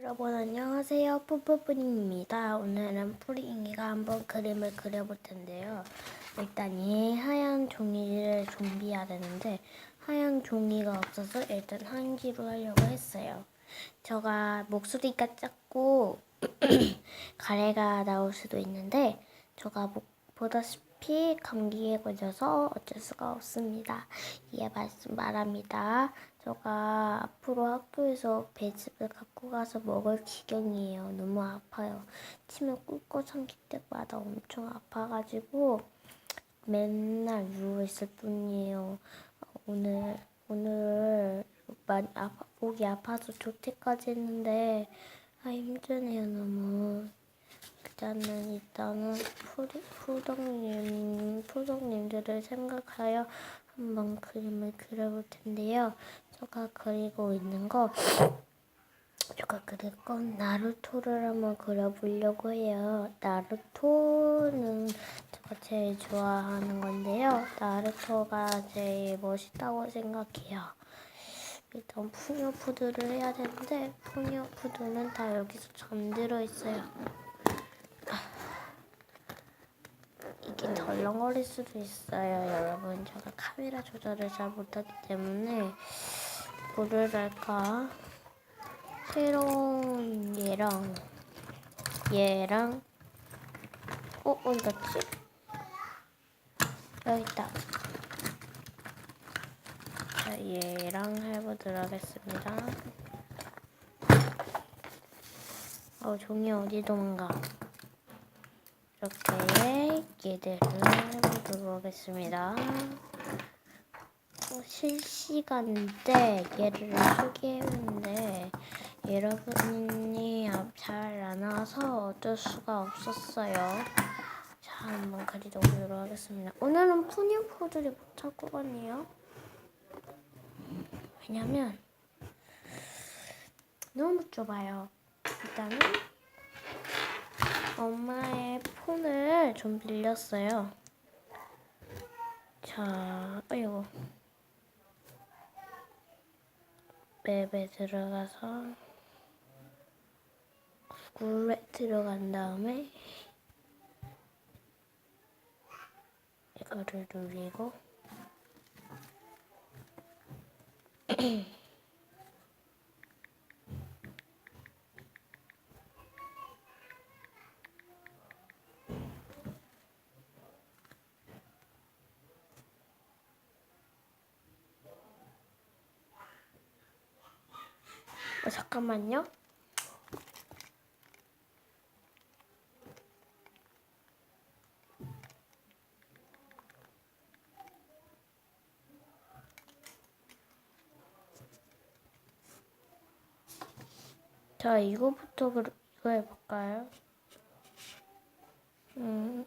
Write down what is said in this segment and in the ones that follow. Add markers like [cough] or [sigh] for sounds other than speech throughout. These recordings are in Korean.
여러분 안녕하세요. 푸푸푸링입니다. 오늘은 푸링이가 한번 그림을 그려볼 텐데요. 일단 이 하얀 종이를 준비해야 되는데 하얀 종이가 없어서 일단 한기로 하려고 했어요. 제가 목소리가 작고 [clears throat] 가래가 나올 수도 있는데 제가 목- 보다시피 감기에 걸려서 어쩔 수가 없습니다 이해 말씀 말합니다 제가 앞으로 학교에서 배즙을 갖고 가서 먹을 지경이에요. 너무 아파요. 침을 꿀꺽 삼킬 때마다 엄청 아파가지고 맨날 누워 있을 뿐이에요. 오늘 오늘 많이 아파 목이 아파서 조퇴까지 했는데 아 힘드네요 너무. 일단은 일단은 푸리, 푸덕님 푸덕님들을 생각하여 한번 그림을 그려볼 텐데요. 제가 그리고 있는 거 제가 그릴 건 나루토를 한번 그려보려고 해요. 나루토는 제가 제일 좋아하는 건데요. 나루토가 제일 멋있다고 생각해요. 일단 푸녀푸드를 해야 되는데 푸녀푸드는 다 여기서 잠들어 있어요. 이게 덜렁거릴 수도 있어요, 여러분. 제가 카메라 조절을 잘 못하기 때문에 뭐를할까 새로운 얘랑 얘랑 어 어디 갔지? 여기 있다. 자, 얘랑 해보도록 하겠습니다. 어, 종이 어디 도망가? 이렇게 얘들을 해보도록 하겠습니다. 어, 실시간인데 얘를 소개했는데 여러분이 잘 안 와서 어쩔 수가 없었어요. 자, 한번 그리도록 하겠습니다. 오늘은 푸니포들이 못할 것 같네요. 왜냐면 너무 좁아요. 일단은 엄마의 좀 빌렸어요. 자, 아이고. 맵에 들어가서 구글에 들어간 다음에 이거를 누르고 [clears throat] 어, 잠깐만요. 자, 이거부터 그, 이거 해볼까요? 음.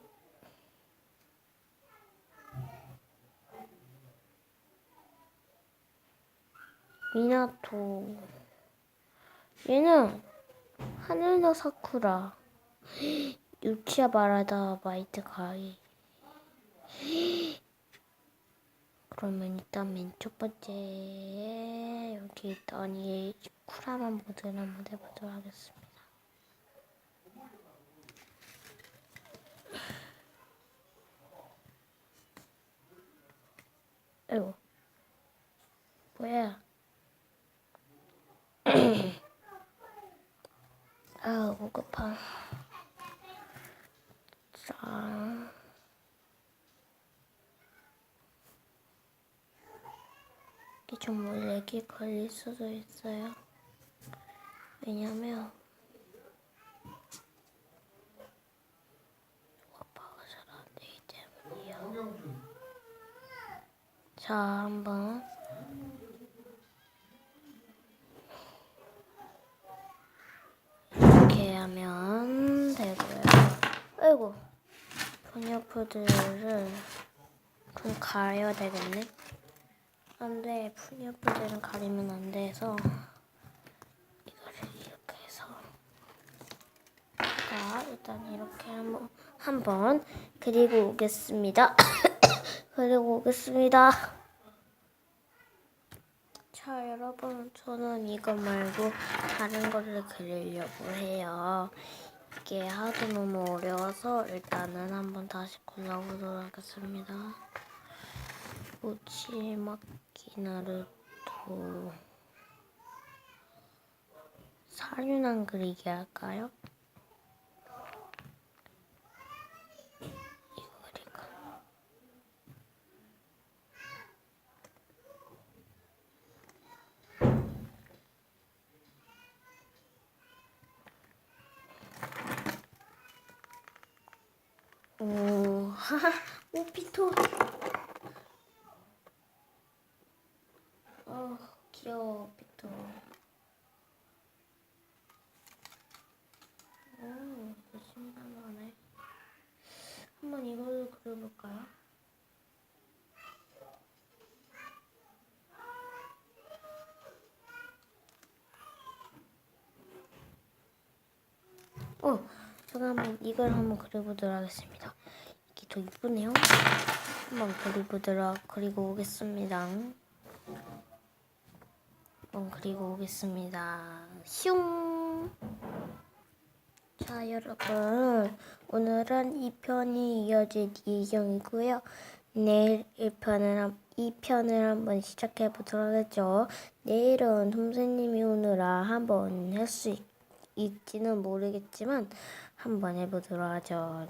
미나토. 얘는 하늘너 사쿠라. [gasps] 유치아 바라다 마이트 가이. [gasps] 그러면 일단 맨 첫 번째 여기 일단 이 쿠라만 모드를 한번 해보도록 하겠습니다. 아이고 뭐야? 아, 목 아파. 자. 이게 정말 렉이 걸릴 수도 있어요. 왜냐면, 아빠가 잘안 되기 때문이요. 자, 한번. 하면 되고요. 아이고, 푸니어푸드를 그럼 가려야 되겠네. 안 돼, 푸니어푸드는 가리면 안 돼서 이거를 이렇게 해서 자, 일단 이렇게 한번 한번 그리고 오겠습니다. [coughs] 그리고 오겠습니다. 자, 여러분. 저는 이거 말고 다른 거를 그리려고 해요. 이게 하도 너무 어려워서 일단은 한번 다시 골라보도록 하겠습니다. 우치마키 나루토 사륜한 그리기 할까요? 오, 하하, [laughs] 오, 피토. 어, 귀여워, 피토. 오, 이거 신기하네. 한번 이걸로 그려볼까요? 어, 제가 한번 이걸 한번 그려보도록 하겠습니다. 이게 더 이쁘네요. 한번 그려보도록 그리고 오겠습니다. 한번 그리고 오겠습니다. 슝. 자, 여러분. 오늘은 2편이 이어질 예정이고요. 내일 1편을, 한, 2편을 한번 시작해 보도록 하겠죠. 내일은 선생님이 오느라 한번 할 수 있 지는 모르겠지만 한번 해보도록 하죠.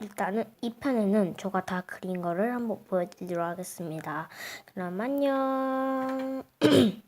일단은 2편에는 제가 다 그린 거를 한번 보여드리도록 하겠습니다. 그럼 안녕. [clears throat]